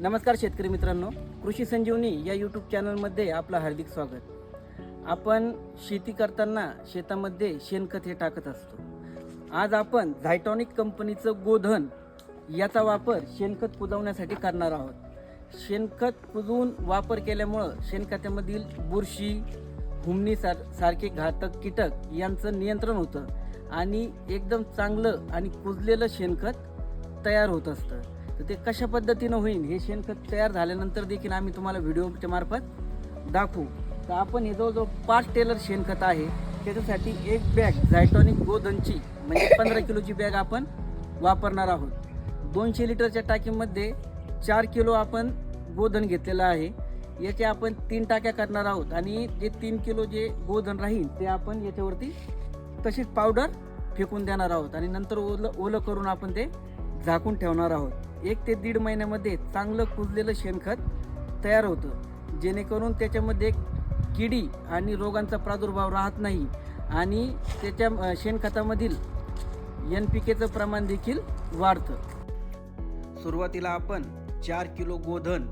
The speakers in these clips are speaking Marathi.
नमस्कार शेतकरी मित्रांनो कृषी संजीवनी या यूट्यूब चॅनलमध्ये आपलं हार्दिक स्वागत. आपण शेती करताना शेतामध्ये शेणखत हे टाकत असतो. आज आपण झायटॉनिक कंपनीचं गोधन याचा वापर शेणखत कुजवण्यासाठी करणार आहोत. शेणखत कुजवून वापर केल्यामुळं शेणखतामधील बुरशी हुमणी सार सारखे घातक कीटक यांचं नियंत्रण होतं आणि एकदम चांगलं आणि कुजलेलं शेणखत तयार होत असतं. तर ते कशा पद्धतीनं होईल हे शेणखत तयार झाल्यानंतर देखील आम्ही तुम्हाला व्हिडिओच्या मार्फत दाखवू. तर आपण हे जवळजवळ पाच टेलर शेणखत आहे. त्याच्यासाठी एक बॅग झायटॉनिक गोधनची म्हणजे पंधरा किलोची बॅग आपण वापरणार आहोत. दोनशे लिटरच्या टाकीमध्ये चार किलो आपण गोधन घेतलेलं आहे. याचे आपण तीन टाक्या करणार आहोत आणि जे तीन किलो जे गोधन राहील ते आपण याच्यावरती तशीच पावडर फेकून देणार आहोत. आणि नंतर ओलं ओलं करून आपण ते झाकून ठेवणार आहोत. एक ते दीड महिन्यामध्ये चांगलं कुजलेलं शेणखत तयार होतं. जेणेकरून त्याच्यामध्ये किडी आणि रोगांचा प्रादुर्भाव राहत नाही आणि त्याच्या शेणखतामधील एन पी केचं प्रमाण देखील वाढतं. सुरुवातीला आपण चार किलो गोधन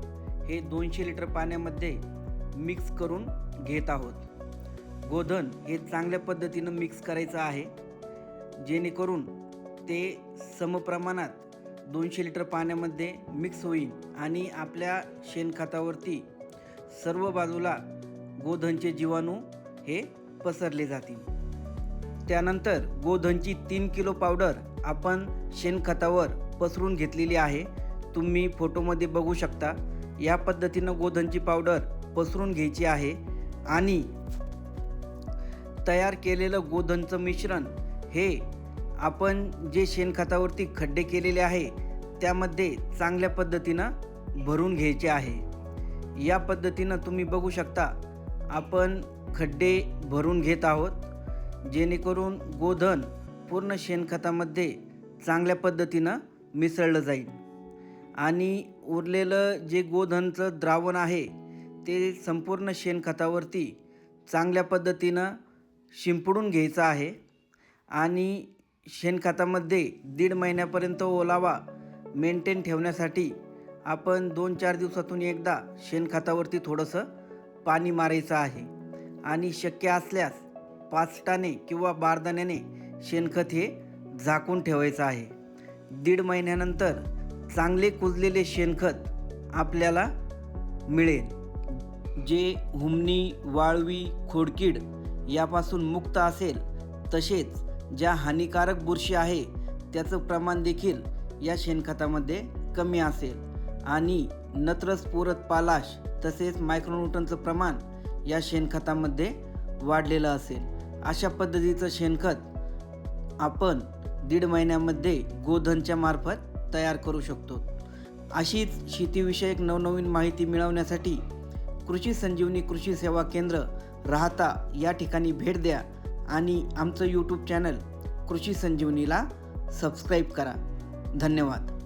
हे दोनशे लिटर पाण्यामध्ये मिक्स करून घेत आहोत. गोधन हे चांगल्या पद्धतीनं मिक्स करायचं आहे. जेणेकरून ते समप्रमाणात दोनशे लिटर पाण्यामध्ये मिक्स होईल आणि आपल्या शेणखतावरती सर्व बाजूला गोधनचे जीवाणू हे पसरले जातील. त्यानंतर गोधनची तीन किलो पावडर आपण शेणखतावर पसरून घेतलेली आहे. तुम्ही फोटोमध्ये बघू शकता या पद्धतीनं गोधनची पावडर पसरून घ्यायची आहे आणि तयार केलेलं गोधनचं मिश्रण हे आपण जे शेणखतावरती खड्डे केलेले आहे त्यामध्ये चांगल्या पद्धतीनं भरून घ्यायचे आहे. या पद्धतीनं तुम्ही बघू शकता आपण खड्डे भरून घेत आहोत जेणेकरून गोधन पूर्ण शेणखतामध्ये चांगल्या पद्धतीनं मिसळलं जाईल. आणि उरलेलं जे गोधनचं द्रावण आहे ते संपूर्ण शेणखतावरती चांगल्या पद्धतीनं शिंपडून घ्यायचं आहे. आणि शेणखतामध्ये दीड महिन्यापर्यंत ओलावा मेंटेन ठेवण्यासाठी आपण दोन चार दिवसातून एकदा शेणखतावरती थोडंसं पाणी मारायचं आहे. आणि शक्य असल्यास पाचटाने किंवा बारदाण्याने शेणखत हे झाकून ठेवायचं आहे. दीड महिन्यानंतर चांगले कुजलेले शेणखत आपल्याला मिळेल. जे हुमणी वाळवी खोडकीड यापासून मुक्त असेल तसेच ज्या हानिकारक बुरशी आहे त्याचं प्रमाण देखील या शेणखतामध्ये कमी असेल. आणि नत्रस पुरत पालाश तसेच मायक्रोन्यूटनचं प्रमाण या शेणखतामध्ये वाढलेलं असेल. अशा पद्धतीचं शेणखत आपण दीड महिन्यामध्ये गोधनच्या मार्फत तयार करू शकतो. अशीच शेतीविषयक नवनवीन माहिती मिळवण्यासाठी कृषी संजीवनी कृषी सेवा केंद्र राहता या ठिकाणी भेट द्या. आणि आमचं यूट्यूब चॅनल कृषी संजीवनीला सबस्क्राईब करा. धन्यवाद.